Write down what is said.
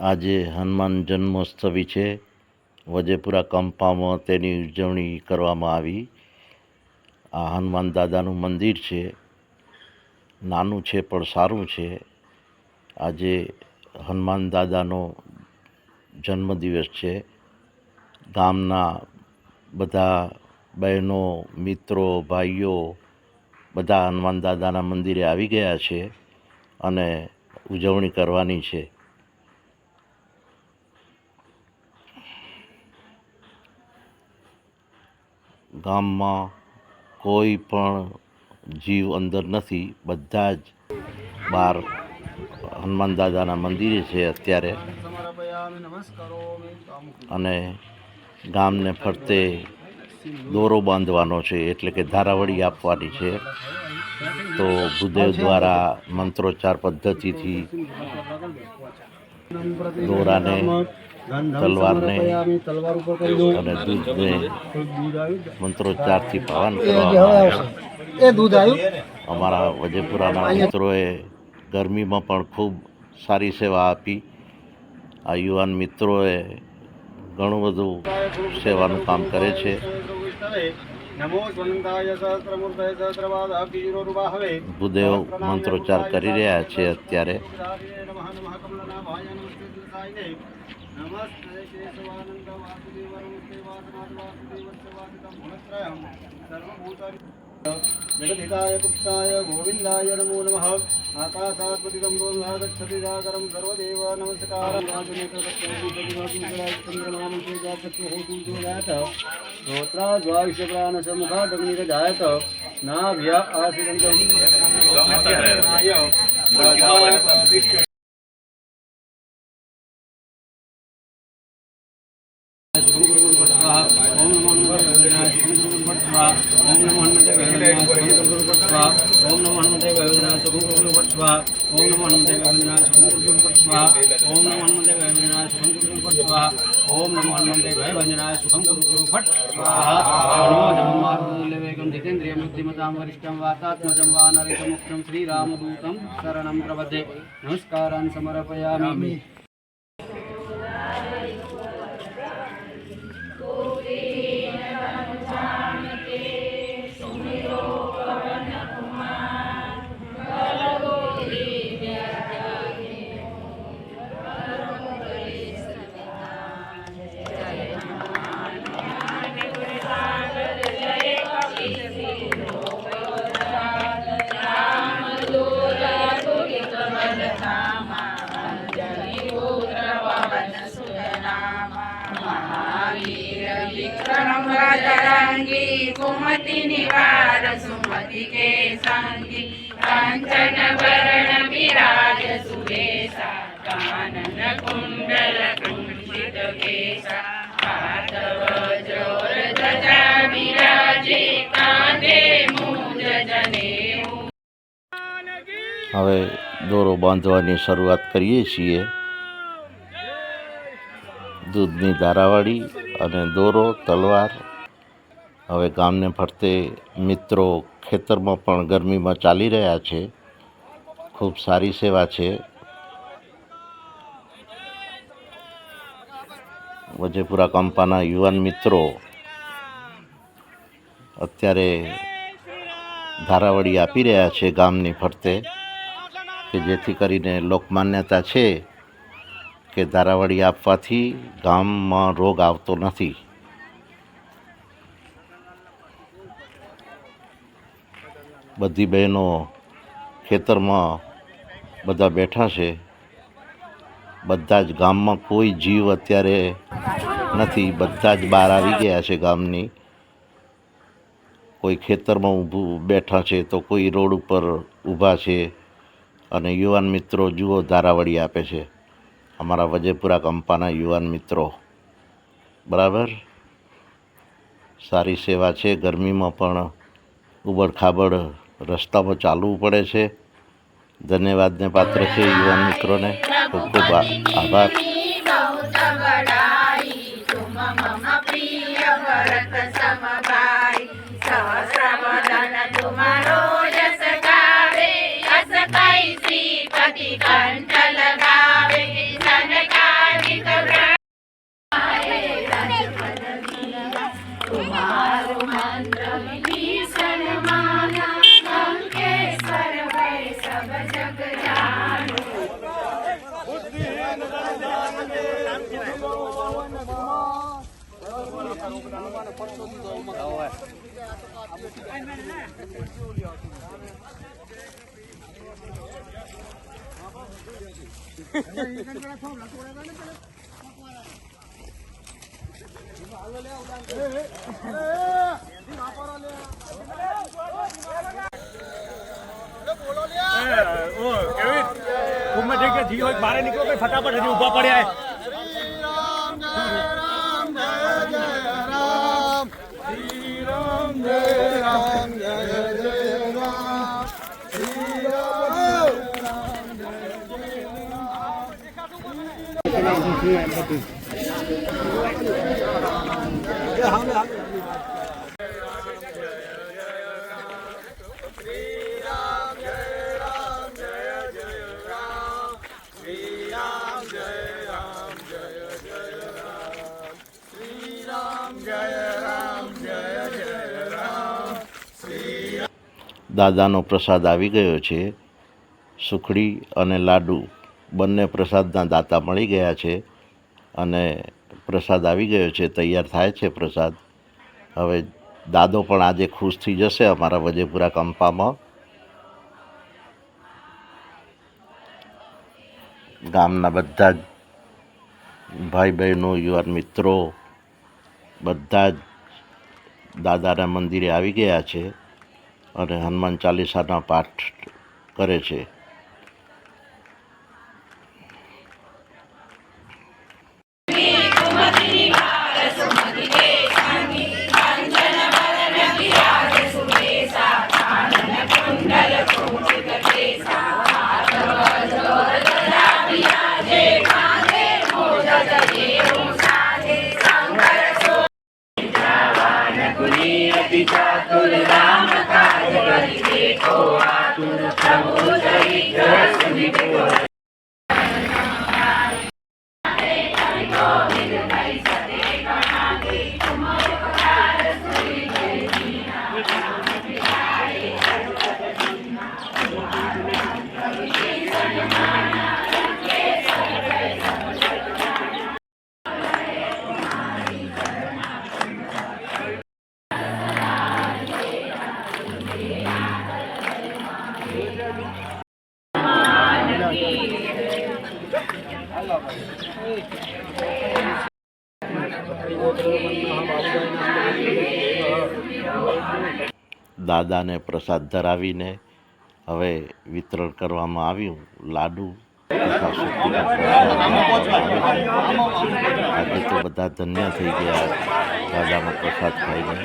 આજે હનુમાન જન્મોત્સવી છે. વજેપુરા કંપામાં તેની ઉજવણી કરવામાં આવી. આ હનુમાન દાદાનું મંદિર છે. નાનું છે પણ સારું છે. આજે હનુમાન દાદાનો જન્મદિવસ છે. ગામના બધા બહેનો, મિત્રો, ભાઈઓ બધા હનુમાન દાદાના મંદિરે આવી ગયા છે અને ઉજવણી કરવાની છે. ગામમાં કોઈ પણ જીવ અંદર નથી. બધા જ બહાર હનુમાન દાદાના મંદિરે છે અત્યારે. અને ગામને ફરતે દોરો બાંધવાનો છે, એટલે કે ધારાવળી આપવાની છે. તો ભૂદેવ દ્વારા મંત્રોચ્ચાર પદ્ધતિથી દોરાને તલવારને અને દૂધને મંત્રોચ્ચારથી પાવન કરવામાં એ દૂધ આવ્યું. અમારા વજેપુરાના મિત્રોએ ગરમીમાં પણ ખૂબ સારી સેવા આપી. આ યુવાન મિત્રોએ ઘણું બધું સેવાનું કામ કરે છે. ભૂદેવ મંત્રોચ્ચાર કરી રહ્યા છે અત્યારે. नमस्ते केशवानन्द वासुदेवरमस्ते वासनाथ वासुदेवस्य गुणत्रयं सर्वभूतानि जगदिताय कृष्णाय गोविन्दाय नमो नमः आकाशात्पतितं गोन्धा गच्छति जागरं सर्वदेव नमस्कारं राजनेत्रचन्द्रमामन्त्रेजातः गोत्राद्वायुषप्राणसमुखादग्निरजायत नाभ्य आसिदन्तम् हनुमते स्वाहा ओम नमो हनुमते स्वाहा ओम नमो हनुमते स्वाहा ओम नमो हनुमते स्वाहा ओम नमो हनुमते स्वाहा ओम नमो हनुमते सुखं गुरु फट स्वाहा नमो जगन्मारुलेवेगं जितेन्द्रियं बुद्धिमतां वरिष्ठं वातात्मजं वानरितमुक्तं श्रीरामदूतं शरणं प्रपदे नमस्कारान् समर्पयामि વિક્રમ कुमति निवार सुमति के संगी कंचन वरण विराज વિરાજ कानन कुंडल કુંડલ केशा કેશા जोर જોર ધજા વિરાજે मूज जने હવે દોરો બાંધવાની શરૂઆત કરીએ છીએ. દૂધની ધારાવાળી અને દોરો, તલવાર હવે ગામને ફરતે મિત્રો ખેતરમાં પણ ગરમીમાં ચાલી રહ્યા છે. ખૂબ સારી સેવા છે. વજેપુરા કંપાના યુવાન મિત્રો અત્યારે ધારાવળી આપી રહ્યા છે ગામની ફરતે કે જેથી કરીને લોકમાન્યતા છે કે ધારાવળી આપવાથી ગામમાં રોગ આવતો નથી. બધી બહેનો ખેતરમાં બધા બેઠા છે. બધા જ ગામમાં કોઈ જીવ અત્યારે નથી. બધા જ બહાર આવી ગયા છે ગામની. કોઈ ખેતરમાં ઊભું બેઠા છે તો કોઈ રોડ ઉપર ઊભા છે અને યુવાન મિત્રો જુઓ ધારાવળી આપે છે. અમારા વજેપુરા કંપાના યુવાન મિત્રો. બરાબર? સારી સેવા છે. ગરમીમાં પણ ઉબડ રસ્તામાં ચાલવું પડે છે. ધન્યવાદને પાત્ર છે યુવાન મિત્રોને. ખૂબ ખૂબ આભાર. તમારો મંત્ર ઉંમર ગઈ જી હોય બારે નીકળો કઈ ફટાફટ હજી ઊભા પડ્યા દાદાનો પ્રસાદ આવી ગયો છે. સુખડી અને લાડુ બંને પ્રસાદના દાતા મળી ગયા છે. અને પ્રસાદ આવી ગયો છે, તૈયાર થાય છે પ્રસાદ. હવે દાદો પણ આજે ખુશ થઈ જશે અમારા વજેપુરા કંપામાં. ગામના બધા જ ભાઈ બહેનો યુવાન મિત્રો, બધા જ દાદાના મંદિરે આવી ગયા છે અને હનુમાન ચાલીસાના પાઠ કરે છે. દાદાને પ્રસાદ ધરાવીને હવે વિતરણ કરવામાં આવ્યું. લાડુ આજે તો બધા ધન્ય થઈ ગયા. દાદાનો પ્રસાદ ખાઈને.